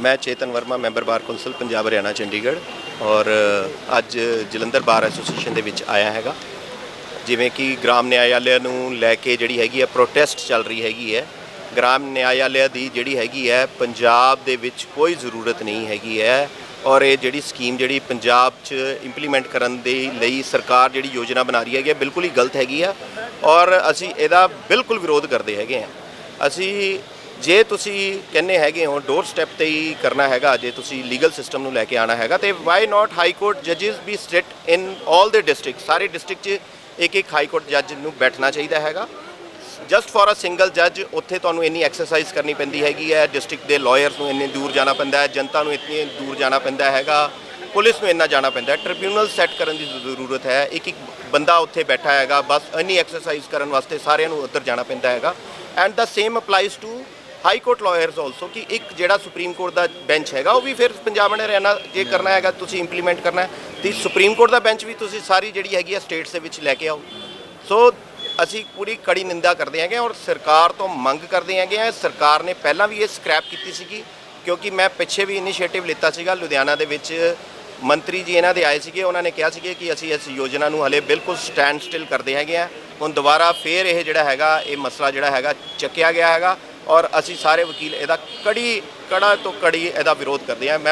ਮੈਂ Chetan Varma, member bar council, Punjab, Haryana, Chandigarh ਔਰ ਅੱਜ ਜਲੰਧਰ ਬਾਰ ਐਸੋਸੀਏਸ਼ਨ ਦੇ ਵਿੱਚ ਆਇਆ ਹੈਗਾ। ਜਿਵੇਂ ਕਿ ਗ੍ਰਾਮ ਨਿਆਇਆਲਿਆ ਨੂੰ ਲੈ ਕੇ ਜਿਹੜੀ ਹੈਗੀ ਹੈ ਪ੍ਰੋਟੈਸਟ ਚੱਲ ਰਹੀ ਹੈਗੀ ਹੈ। ਗ੍ਰਾਮ ਨਿਆਇਆਲਿਆ ਦੀ ਜਿਹੜੀ ਹੈਗੀ ਹੈ, ਪੰਜਾਬ ਦੇ ਵਿੱਚ ਕੋਈ ਜ਼ਰੂਰਤ ਨਹੀਂ ਹੈਗੀ ਹੈ ਔਰ ਇਹ ਜਿਹੜੀ ਸਕੀਮ ਜਿਹੜੀ ਪੰਜਾਬ 'ਚ ਇੰਪਲੀਮੈਂਟ ਕਰਨ ਦੇ ਲਈ ਸਰਕਾਰ ਜਿਹੜੀ ਯੋਜਨਾ ਬਣਾ ਰਹੀ ਹੈਗੀ ਹੈ, ਬਿਲਕੁਲ ਹੀ ਗਲਤ ਹੈਗੀ ਆ ਔਰ ਅਸੀਂ ਇਹਦਾ ਬਿਲਕੁਲ ਵਿਰੋਧ ਕਰਦੇ ਹੈਗੇ ਆ। ਅਸੀਂ ਜੇ ਤੁਸੀਂ ਕਹਿੰਦੇ ਹੈਗੇ ਹੋ ਡੋਰ ਸਟੈਪ ਤੇ ਹੀ ਕਰਨਾ ਹੈਗਾ, ਜੇ ਤੁਸੀਂ ਲੀਗਲ ਸਿਸਟਮ ਨੂੰ ਲੈ ਕੇ ਆਣਾ ਹੈਗਾ, ਤੇ ਵਾਈ ਨਾਟ ਹਾਈ ਕੋਰਟ ਜੱਜਸ ਵੀ ਸਿਟ ਇਨ 올 ਦੇ ਡਿਸਟ੍ਰਿਕਟ ਸਾਰੇ ਡਿਸਟ੍ਰਿਕਟ 'ਚ ਇੱਕ ਇੱਕ ਹਾਈ ਕੋਰਟ ਜੱਜ ਨੂੰ ਬੈਠਣਾ ਚਾਹੀਦਾ ਹੈਗਾ। ਜਸਟ ਫॉर ਅ ਸਿੰਗਲ ਜੱਜ ਉੱਥੇ ਤੁਹਾਨੂੰ ਇੰਨੀ ਐਕਸਰਸਾਈਜ਼ ਕਰਨੀ ਪੈਂਦੀ ਹੈਗੀ ਹੈ ਡਿਸਟ੍ਰਿਕਟ ਦੇ ਲਾਇਰਸ ਨੂੰ ਇੰਨੇ ਦੂਰ ਜਾਣਾ ਪੈਂਦਾ ਹੈ, ਜਨਤਾ ਨੂੰ ਇੰਨੀ ਦੂਰ ਜਾਣਾ ਪੈਂਦਾ ਹੈਗਾ, ਪੁਲਿਸ ਨੂੰ ਇੰਨਾ ਜਾਣਾ ਪੈਂਦਾ ਟ੍ਰਿਬਿਊਨਲ ਸੈੱਟ ਕਰਨ ਦੀ ਜ਼ਰੂਰਤ ਹੈ। ਇੱਕ ਇੱਕ ਬੰਦਾ ਉੱਥੇ ਬੈਠਾ ਹੈਗਾ, ਬਸ ਇੰਨੀ ਐਕਸਰਸਾਈਜ਼ ਕਰਨ ਵਾਸਤੇ ਸਾਰਿਆਂ ਨੂੰ ਉੱਧਰ ਜਾਣਾ ਪੈਂਦਾ ਹੈਗਾ। And the same applies to high court lawyers also ਕਿ ਇੱਕ ਜਿਹੜਾ ਸੁਪਰੀਮ ਕੋਰਟ ਦਾ ਬੈਂਚ ਹੈਗਾ ਉਹ ਵੀ ਫਿਰ ਪੰਜਾਬ ਨੇ ਹਰਿਆਣਾ ਜੇ ਕਰਨਾ ਹੈਗਾ ਤੁਸੀਂ ਇੰਪਲੀਮੈਂਟ ਕਰਨਾ ਹੈ। ਤੇ ਸੁਪਰੀਮ ਕੋਰਟ ਦਾ ਬੈਂਚ ਵੀ ਤੁਸੀਂ ਸਾਰੀ ਜਿਹੜੀ ਹੈਗੀ ਹੈ ਸਟੇਟਸ ਦੇ ਵਿੱਚ ਲੈ ਕੇ ਆਓ। ਸੋ ਅਸੀਂ ਪੂਰੀ ਕੜੀ ਨਿੰਦਾ ਕਰਦੇ ਹੈਗੇ ਔਰ ਸਰਕਾਰ ਤੋਂ ਮੰਗ ਕਰਦੇ ਹੈਗੇ ਆ ਸਰਕਾਰ ਨੇ ਪਹਿਲਾਂ ਵੀ ਇਹ ਸਕ੍ਰੈਪ ਕੀਤੀ ਸੀਗੀ ਕਿਉਂਕਿ ਮੈਂ ਪਿੱਛੇ ਵੀ ਇਨੀਸ਼ੀਏਟਿਵ ਲਿੱਤਾ ਸੀਗਾ ਲੁਧਿਆਣਾ ਦੇ ਵਿੱਚ। ਮੰਤਰੀ ਜੀ ਇਹਨਾਂ ਦੇ ਆਏ ਸੀਗੇ ਉਹਨਾਂ ਨੇ ਕਿਹਾ ਸੀਗੇ ਕਿ ਅਸੀਂ ਇਸ ਯੋਜਨਾ ਨੂੰ ਹਲੇ ਬਿਲਕੁਲ ਸਟੈਂਡ ਸਟਿਲ ਕਰਦੇ ਹੈਗੇ ਆ ਹੁਣ ਦੁਬਾਰਾ ਫੇਰ ਇਹ ਜਿਹੜਾ ਹੈਗਾ ਇਹ ਮਸਲਾ ਜਿਹੜਾ ਹੈਗਾ ਚੱਕਿਆ ਗਿਆ ਹੈਗਾ। ਔਰ ਅਸੀਂ ਸਾਰੇ ਵਕੀਲ ਇਹਦਾ ਕੜੀ ਕੜਾ ਤੋਂ ਕੜੀ ਇਹਦਾ ਵਿਰੋਧ ਕਰਦੇ ਹਾਂ। ਮੈਂ